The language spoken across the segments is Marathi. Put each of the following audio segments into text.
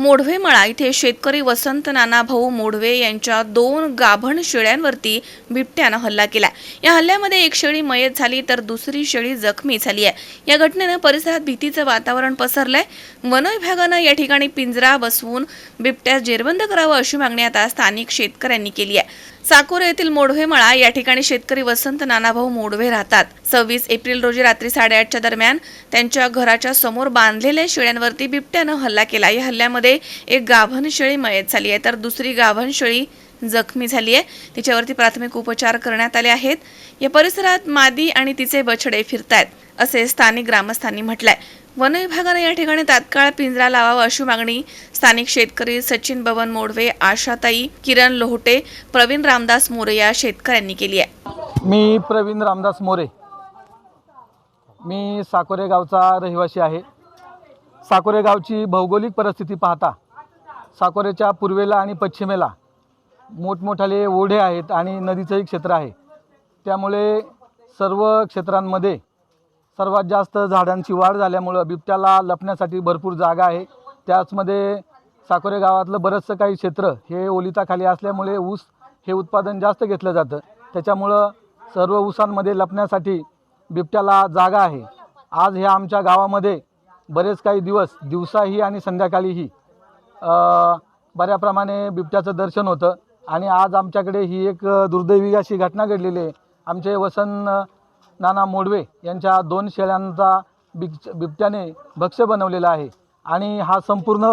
मोढवेमळा इथे शेतकरी वसंत नानाभाऊ मोढवे यांच्या दोन गाभण शेळ्यांवरती बिबट्यानं हल्ला केला. या हल्ल्यामध्ये एक शेळी मयत झाली तर दुसरी शेळी जखमी झाली आहे. या घटनेनं परिसरात भीतीचं वातावरण पसरलंय. वन विभागानं या ठिकाणी पिंजरा बसवून बिबट्यास जेरबंद करावं अशी मागणी आता स्थानिक शेतकऱ्यांनी केली आहे. साकोरे येथील मोढवेमळा या ठिकाणी शेतकरी वसंत नानाभाऊ मोढवे राहतात. सव्वीस एप्रिल रोजी रात्री साडेआठच्या दरम्यान त्यांच्या घराच्या समोर बांधलेल्या शेळ्यांवरती बिबट्यानं हल्ला केला. या हल्ल्यामध्ये एक गाभण शेळी मयत झाली आहे. तर दुसरी गाभण शेळी जखमी झाली आहे. तिच्यावरती प्राथमिक उपचार करण्यात आले आहेत. या परिसरात मादी आणि तिचे बछडे फिरतायत असे स्थानिक ग्रामस्थांनी म्हटलंय. वन विभागाने या ठिकाणी तात्काळ पिंजरा लावावा अशी मागणी स्थानिक शेतकरी सचिन बबन मोडवे आशाताई किरण लोहटे प्रवीण रामदास मोरे या शेतकऱ्यांनी केली आहे. मी प्रवीण रामदास मोरे. मी साकोरे गावचा रहिवासी आहे. साकोरे गावची भौगोलिक परिस्थिती पाहता साकोरेच्या पूर्वेला आणि पश्चिमेला मोठमोठाले ओढे आहेत आणि नदीचंही क्षेत्र आहे. त्यामुळे सर्व क्षेत्रांमध्ये सर्वात जास्त झाडांची वाढ झाल्यामुळं बिबट्याला लपण्यासाठी भरपूर जागा आहे. त्याचमध्ये साकोरे गावातलं बरंचसं काही क्षेत्र हे ओलिताखाली असल्यामुळे ऊस हे उत्पादन जास्त घेतलं जातं. त्याच्यामुळं सर्व ऊसांमध्ये लपण्यासाठी बिबट्याला जागा आहे. आज ह्या आमच्या गावामध्ये बरेच काही दिवस दिवसाही आणि संध्याकाळीही बऱ्याप्रमाणे बिबट्याचं दर्शन होतं. आणि आज आमच्याकडे ही एक दुर्दैवी अशी घटना घडलेली आहे. आमचे वसन नाना मोडवे यांच्या दोन शेळ्यांचा बिब बिबट्याने भक्ष्य बनवलेला आहे. आणि हा संपूर्ण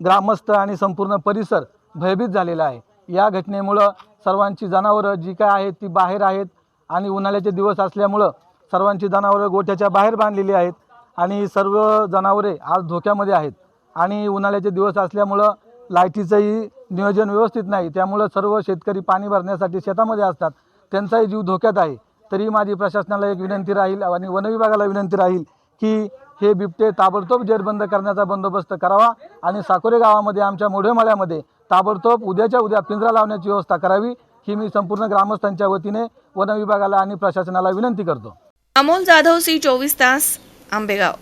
ग्रामस्थ आणि संपूर्ण परिसर भयभीत झालेला आहे. या घटनेमुळं सर्वांची जनावरं जी काय आहेत ती बाहेर आहेत. आणि उन्हाळ्याचे दिवस असल्यामुळं सर्वांची जनावरं गोठ्याच्या बाहेर बांधलेली आहेत. आणि सर्व जनावरे आज धोक्यामध्ये आहेत. आणि उन्हाळ्याचे दिवस असल्यामुळं लाईटीचंही नियोजन व्यवस्थित नाही. त्यामुळं सर्व शेतकरी पाणी भरण्यासाठी शेतामध्ये असतात. त्यांचाही जीव धोक्यात आहे. तरी माझी प्रशासनाला एक विनंती राहील आणि वनविभागाला विनंती राहील की हे बिबटे ताबडतोब जेरबंद करण्याचा बंदोबस्त करावा आणि साकोरे गावामध्ये आमच्या मोढेमाळ्यामध्ये ताबडतोब उद्याच्या उद्या पिंजरा लावण्याची व्यवस्था करावी ही मी संपूर्ण ग्रामस्थांच्या वतीने वनविभागाला आणि प्रशासनाला विनंती करतो. अमोल जाधव सी चोवीस तास. आंबेगाव